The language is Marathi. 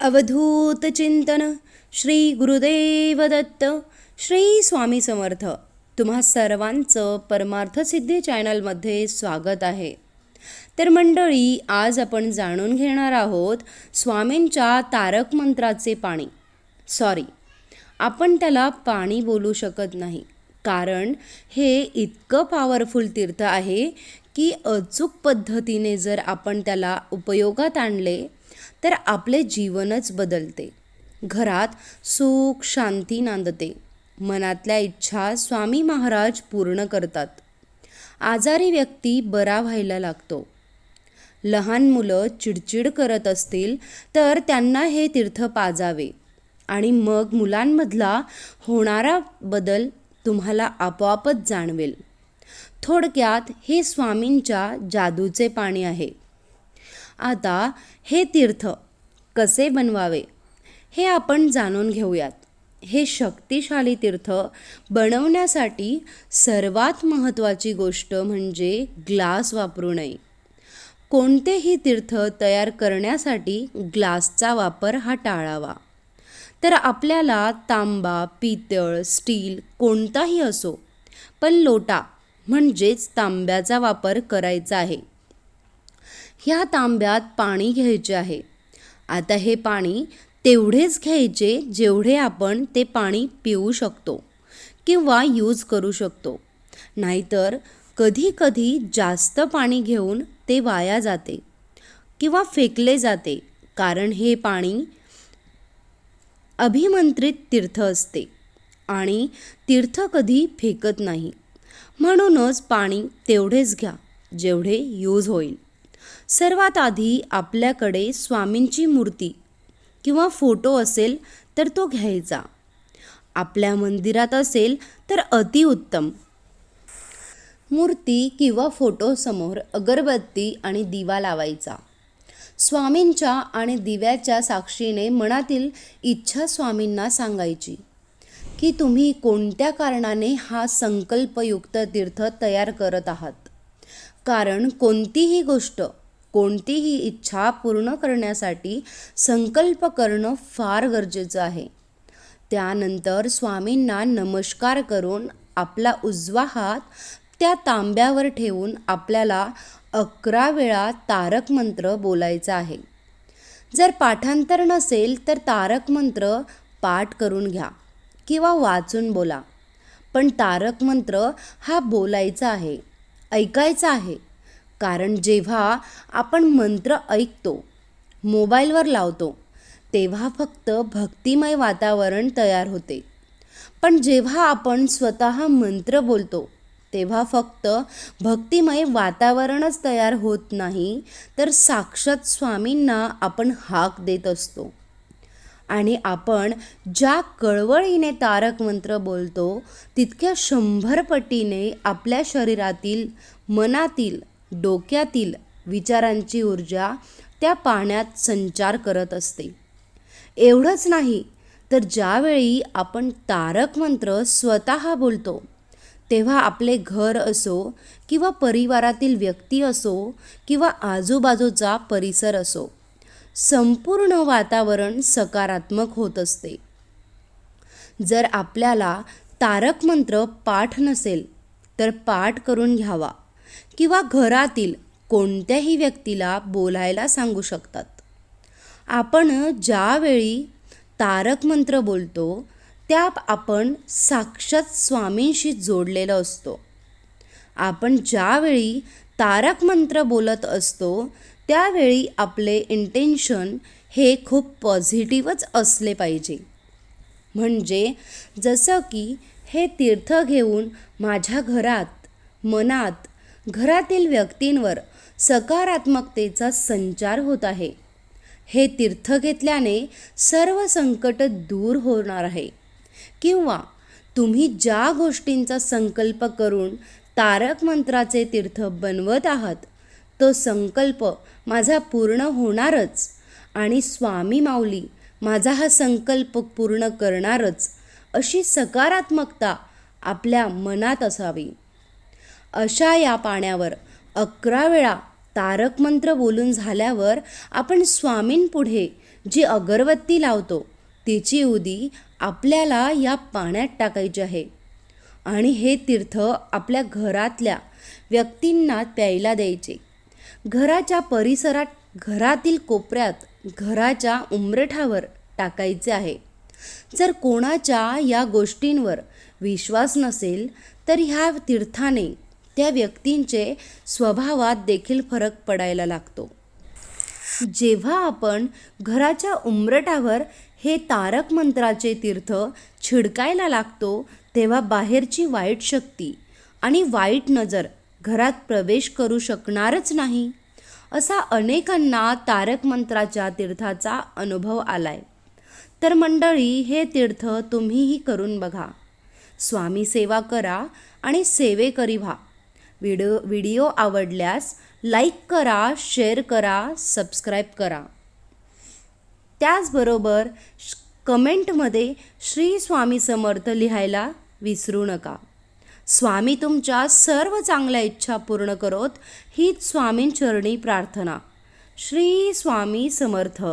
अवधूत चिंतन श्री गुरुदेव दत्त श्री स्वामी समर्थ. तुम्हा सर्वांचं परमार्थ सिद्धी चॅनलमध्ये स्वागत आहे. तर मंडळी आज आपण जाणून घेणार आहोत स्वामींच्या तारक मंत्राचे पाणी. सॉरी आपण त्याला पाणी बोलू शकत नाही. कारण हे इतकं पॉवरफुल तीर्थ आहे की अचूक पद्धतीने जर आपण त्याला उपयोगात आणले तर आपले जीवनच बदलते. घरात सुख शांती नांदते. मनातल्या इच्छा स्वामी महाराज पूर्ण करतात. आजारी व्यक्ती बरा व्हायला लागतो. लहान मुलं चिडचिड करत असतील तर त्यांना हे तीर्थ पाजावे. आणि मग मुलांमधला होणारा बदल तुम्हाला आपोआपच जाणवेल. थोडक्यात हे स्वामींच्या जादूचे पाणी आहे. आता हे तीर्थ कसे बनवावे हे आपण जाणून घेऊयात. हे शक्तिशाली तीर्थ बनवण्यासाठी सर्वात महत्त्वाची गोष्ट म्हणजे ग्लास वापरू नये. कोणतेही तीर्थ तयार करण्यासाठी ग्लासचा वापर हा टाळावा. तर आपल्याला तांबा पितळ स्टील कोणताही असो पण लोटा म्हणजेच तांब्याचा वापर करायचा आहे. ह्या तांब्यात पाणी घ्यायचे आहे. आता हे पाणी तेवढेच घ्यायचे जेवढे आपण ते पाणी पिऊ शकतो किंवा यूज करू शकतो. नाहीतर कधी कधी जास्त पाणी घेऊन ते वाया जाते किंवा फेकले जाते कारण हे पाणी अभिमंत्रित तीर्थ असते आणि तीर्थ कधी फेकत नाही. म्हणूनच पाणी तेवढेच घ्या जेवढे यूज होईल. सर्वात आधी आपल्याकडे स्वामींची मूर्ती किंवा फोटो असेल तर तो घ्यायचा. आपल्या मंदिरात असेल तर अतिउत्तम मूर्ती किंवा फोटोसमोर अगरबत्ती आणि दिवा लावायचा. स्वामींच्या आणि दिव्याच्या साक्षीने मनातील इच्छा स्वामींना सांगायची की तुम्ही कोणत्या कारणाने हा संकल्पयुक्त तीर्थ तयार करत आहात? कारण कोणतीही गोष्ट कोणतीही इच्छा पूर्ण करण्यासाठी संकल्प करणं फार गरजेचं आहे. त्यानंतर स्वामींना नमस्कार करून आपला उजवा हात त्या तांब्यावर ठेवून आपल्याला अकरा वेळा तारक मंत्र बोलायचा आहे. जर पाठांतर नसेल तर तारक मंत्र पाठ करून घ्या किंवा वाचून बोला. पण तारक मंत्र हा बोलायचा आहे ऐकायचा आहे. कारण जेव्हा आपण मंत्र ऐकतो मोबाईलवर लावतो तेव्हा फक्त भक्तिमय वातावरण तयार होते. पण जेव्हा आपण स्वतः मंत्र बोलतो तेव्हा फक्त भक्तिमय वातावरणच तयार होत नाही तर साक्षात स्वामींना आपण हाक देत असतो. आणि आपण ज्या कळवळीने तारक मंत्र बोलतो तितक्या शंभर पटीने आपल्या शरीरातील मनातील डोक्यातील विचारांची ऊर्जा त्या पाण्यात संचार करत असते. एवढंच नाही तर ज्यावेळी आपण तारक मंत्र स्वतः बोलतो तेव्हा आपले घर असो किंवा परिवारातील व्यक्ती असो किंवा आजूबाजूचा परिसर असो संपूर्ण वातावरण सकारात्मक होत असते. जर आपल्याला तारक मंत्र पाठ नसेल तर पाठ करून घ्यावा. किंवा घरातील कोणत्याही व्यक्तीला बोलायला सांगू शकतात. आपण ज्यावेळी तारक मंत्र बोलतो त्या आपण साक्षात स्वामींशी जोडलेलो असतो. आपण ज्यावेळी तारक मंत्र बोलत असतो त्यावेळी आपले इंटेन्शन हे खूप पॉझिटिव्हच असले पाहिजे. म्हणजे जसं की हे तीर्थ घेऊन माझ्या घरात मनात घरातील व्यक्तींवर सकारात्मकतेचा संचार होत आहे. हे तीर्थ घेतल्याने सर्व संकट दूर होणार आहे. किंवा तुम्ही ज्या गोष्टींचा संकल्प करून तारक मंत्राचे तीर्थ बनवत आहात तो संकल्प माझा पूर्ण होणारच आणि स्वामी माऊली माझा हा संकल्प पूर्ण करणारच अशी सकारात्मकता आपल्या मनात असावी. अशा या पाण्यावर अकरा वेळा तारक मंत्र बोलून झाल्यावर आपण स्वामींपुढे जी अगरबत्ती लावतो तिची उदी आपल्याला या पाण्यात टाकायची आहे. आणि हे तीर्थ आपल्या घरातल्या व्यक्तींना प्यायला द्यायचे. घराच्या परिसरात घरातील कोपऱ्यात घराच्या उंबरठावर टाकायचे आहे. जर कोणाच्या या गोष्टींवर विश्वास नसेल तर ह्या तीर्थाने त्या व्यक्तींचे स्वभावात देखील फरक पडायला लागतो. जेव्हा आपण घराच्या उंबरटावर हे तारक मंत्राचे तीर्थ छिडकायला लागतो तेव्हा बाहेरची वाईट शक्ती आणि वाईट नजर घरात प्रवेश करू शकणारच नाही असा अनेकांना तारक मंत्राच्या तीर्थाचा अनुभव आलाय. तर मंडळी हे तीर्थ तुम्हीही करून बघा. स्वामी सेवा करा आणि सेवेकरी व्हा. व्हिडिओ व्हिडिओ आवडल्यास लाईक करा शेअर करा सबस्क्राईब करा. त्याचबरोबर श- कमेंटमध्ये श्री स्वामी समर्थ लिहायला विसरू नका. स्वामी तुमच्या सर्व चांगल्या इच्छा पूर्ण करोत हीच स्वामींचरणी प्रार्थना. श्री स्वामी समर्थ.